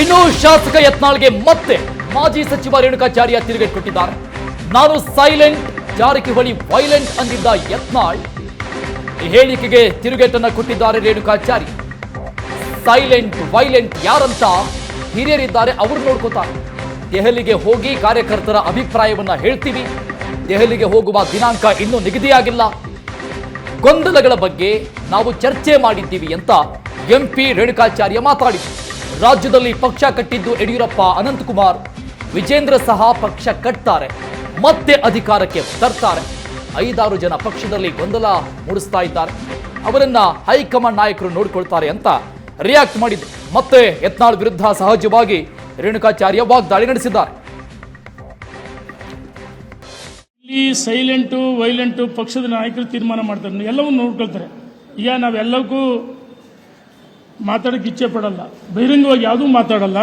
ಇನ್ನು ಶಾಸಕ ಯತ್ನಾಳ್ಗೆ ಮತ್ತೆ ಮಾಜಿ ಸಚಿವ ರೇಣುಕಾಚಾರ್ಯ ತಿರುಗೇಟು ಕೊಟ್ಟಿದ್ದಾರೆ. ನಾನು ಸೈಲೆಂಟ್, ಜಾರಕಿಹೊಳಿ ವೈಲೆಂಟ್ ಅಂದಿದ್ದ ಯತ್ನಾಳ್ ಹೇಳಿಕೆಗೆ ತಿರುಗೇಟನ್ನು ಕೊಟ್ಟಿದ್ದಾರೆ ರೇಣುಕಾಚಾರ್ಯ ಸೈಲೆಂಟ್, ವೈಲೆಂಟ್ ಯಾರಂತ ಹಿರಿಯರಿದ್ದಾರೆ ಅವರು ನೋಡ್ಕೋತಾರೆ. ದೆಹಲಿಗೆ ಹೋಗಿ ಕಾರ್ಯಕರ್ತರ ಅಭಿಪ್ರಾಯವನ್ನು ಹೇಳ್ತೀವಿ. ದೆಹಲಿಗೆ ಹೋಗುವ ದಿನಾಂಕ ಇನ್ನೂ ನಿಗದಿಯಾಗಿಲ್ಲ. ಗೊಂದಲಗಳ ಬಗ್ಗೆ ನಾವು ಚರ್ಚೆ ಮಾಡಿದ್ದೀವಿ ಅಂತ ಎಂಪಿ ರೇಣುಕಾಚಾರ್ಯ ಮಾತಾಡಿದರು. ರಾಜ್ಯದಲ್ಲಿ ಪಕ್ಷ ಕಟ್ಟಿದ್ದು ಯಡಿಯೂರಪ್ಪ, ಅನಂತಕುಮಾರ್. ವಿಜೇಂದ್ರ ಸಹ ಪಕ್ಷ ಕಟ್ತಾರೆ. ಮತ್ತೆ ಅಧಿಕಾರಕ್ಕೆ ತರ್ತಾರೆ. ಐದಾರು ಜನ ಪಕ್ಷದಲ್ಲಿ ಗೊಂದಲ ಮೂಡಿಸ್ತಾ ಇದ್ದಾರೆ. ಅವರನ್ನ ಹೈಕಮಾಂಡ್ ನಾಯಕರು ನೋಡಿಕೊಳ್ತಾರೆ ಅಂತ ರಿಯಾಕ್ಟ್ ಮಾಡಿದ್ರು ಮತ್ತೆ ಯತ್ನಾಳ್ ವಿರುದ್ಧ ಸಹಜವಾಗಿ ರೇಣುಕಾಚಾರ್ಯ ವಾಗ್ದಾಳಿ ನಡೆಸಿದ್ದಾರೆ. ಇಲ್ಲಿ ಸೈಲೆಂಟು ವೈಲೆಂಟು ಪಕ್ಷದ ನಾಯಕರು ತೀರ್ಮಾನ ಮಾಡ್ತಾರೆ. ಎಲ್ಲವೂ ನೋಡ್ಕೊಳ್ತಾರೆ. ಈಗ ನಾವೆಲ್ಲಕ್ಕೂ ಮಾತಾಡೋಕ್ಕೆ ಇಚ್ಛೆ ಪಡಲ್ಲ. ಬಹಿರಂಗವಾಗಿ ಯಾವುದೂ ಮಾತಾಡಲ್ಲ.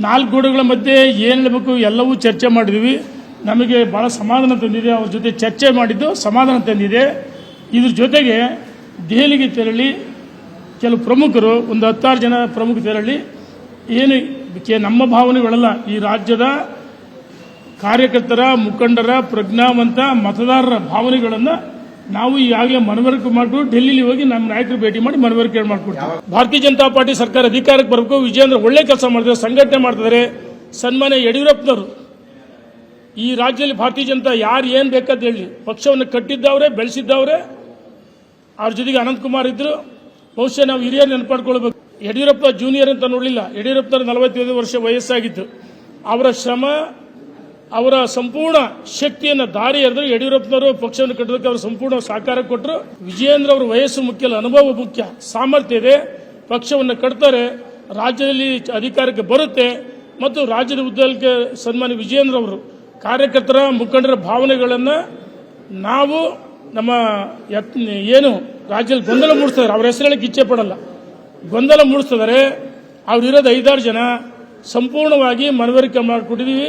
ನಾಲ್ಕು ಗೋಡೆಗಳ ಮಧ್ಯೆ ಏನು ಹೇಳಬೇಕು ಎಲ್ಲವೂ ಚರ್ಚೆ ಮಾಡಿದ್ವಿ. ನಮಗೆ ಭಾಳ ಸಮಾಧಾನ ತಂದಿದೆ. ಅವ್ರ ಜೊತೆ ಚರ್ಚೆ ಮಾಡಿದ್ದು ಸಮಾಧಾನ ತಂದಿದೆ. ಇದ್ರ ಜೊತೆಗೆ ದೆಹಲಿಗೆ ತೆರಳಿ ಕೆಲವು ಪ್ರಮುಖರು, ಒಂದು ಹತ್ತಾರು ಜನ ಪ್ರಮುಖ ತೆರಳಿ ಏನು ನಮ್ಮ ಭಾವನೆಗಳಲ್ಲ. ಈ ರಾಜ್ಯದ ಕಾರ್ಯಕರ್ತರ, ಮುಖಂಡರ, ಪ್ರಜ್ಞಾವಂತ ಮತದಾರರ ಭಾವನೆಗಳನ್ನು ನಾವು ಈಗಾಗಲೇ ಮನವರಿಕೆ ಮಾಡಿಬಿಟ್ಟು ಡೆಲ್ಲಿಲಿ ಹೋಗಿ ನಮ್ಮ ನಾಯಕರು ಭೇಟಿ ಮಾಡಿ ಮನವರಿಕೆ ಮಾಡಿಕೊಡ್ತೀವಿ. ಭಾರತೀಯ ಜನತಾ ಪಾರ್ಟಿ ಸರ್ಕಾರ ಅಧಿಕಾರಕ್ಕೆ ಬರಬೇಕು. ವಿಜಯೇಂದ್ರ ಒಳ್ಳೆ ಕೆಲಸ ಮಾಡಿದ್ರೆ ಸಂಘಟನೆ ಮಾಡ್ತಿದ್ದಾರೆ. ಸನ್ಮಾನ್ಯ ಯಡಿಯೂರಪ್ಪನವರು ಈ ರಾಜ್ಯದಲ್ಲಿ ಭಾರತೀಯ ಜನತಾ ಯಾರು ಏನು ಬೇಕಂತ ಹೇಳಿ ಪಕ್ಷವನ್ನು ಕಟ್ಟಿದ್ದವ್ರೆ ಬೆಳೆಸಿದ್ದವ್ರೆ ಅವ್ರ ಜೊತೆಗೆ ಅನಂತಕುಮಾರ್ ಇದ್ರು. ಬಹುಶಃ ನಾವು ಹಿರಿಯರು ನೆನಪಾಡ್ಕೊಳ್ಬೇಕು. ಯಡಿಯೂರಪ್ಪ ಜೂನಿಯರ್ ಅಂತ ನೋಡಲಿಲ್ಲ. ಯಡಿಯೂರಪ್ಪನವರು ನಲವತ್ತೈದು ವರ್ಷ ವಯಸ್ಸಾಗಿತ್ತು. ಅವರ ಶ್ರಮ ಅವರ ಸಂಪೂರ್ಣ ಶಕ್ತಿಯನ್ನು ದಾರಿ ಎರೆದ್ರು ಯಡಿಯೂರಪ್ಪನವರು ಪಕ್ಷವನ್ನು ಕಟ್ಟೋದಕ್ಕೆ ಅವರು ಸಂಪೂರ್ಣ ಸಹಕಾರ ಕೊಟ್ಟರು ವಿಜಯೇಂದ್ರ ಅವರ ವಯಸ್ಸು ಮುಖ್ಯ ಅನುಭವ ಮುಖ್ಯ, ಸಾಮರ್ಥ್ಯ ಇದೆ. ಪಕ್ಷವನ್ನು ಕಟ್ತಾರೆ, ರಾಜ್ಯದಲ್ಲಿ ಅಧಿಕಾರಕ್ಕೆ ಬರುತ್ತೆ ಮತ್ತು ರಾಜ್ಯದ ಉದ್ದಕ್ಕೆ ಸನ್ಮಾನ್ಯ ವಿಜಯೇಂದ್ರ ಅವರು ಕಾರ್ಯಕರ್ತರ ಮುಖಂಡರ ಭಾವನೆಗಳನ್ನು ನಾವು ನಮ್ಮ ಏನು ರಾಜ್ಯದಲ್ಲಿ ಗೊಂದಲ ಮೂಡಿಸ್ತಾರೆ ಅವ್ರ ಹೆಸರು ಹೇಳಕ್ಕೆ ಇಚ್ಛೆ ಪಡಲ್ಲ. ಗೊಂದಲ ಮೂಡಿಸ್ತಿದ್ದಾರೆ. ಅವ್ರಿರೋದು ಐದಾರು ಜನ. ಸಂಪೂರ್ಣವಾಗಿ ಮನವರಿಕೆ ಮಾಡಿಕೊಟ್ಟಿದ್ದೀವಿ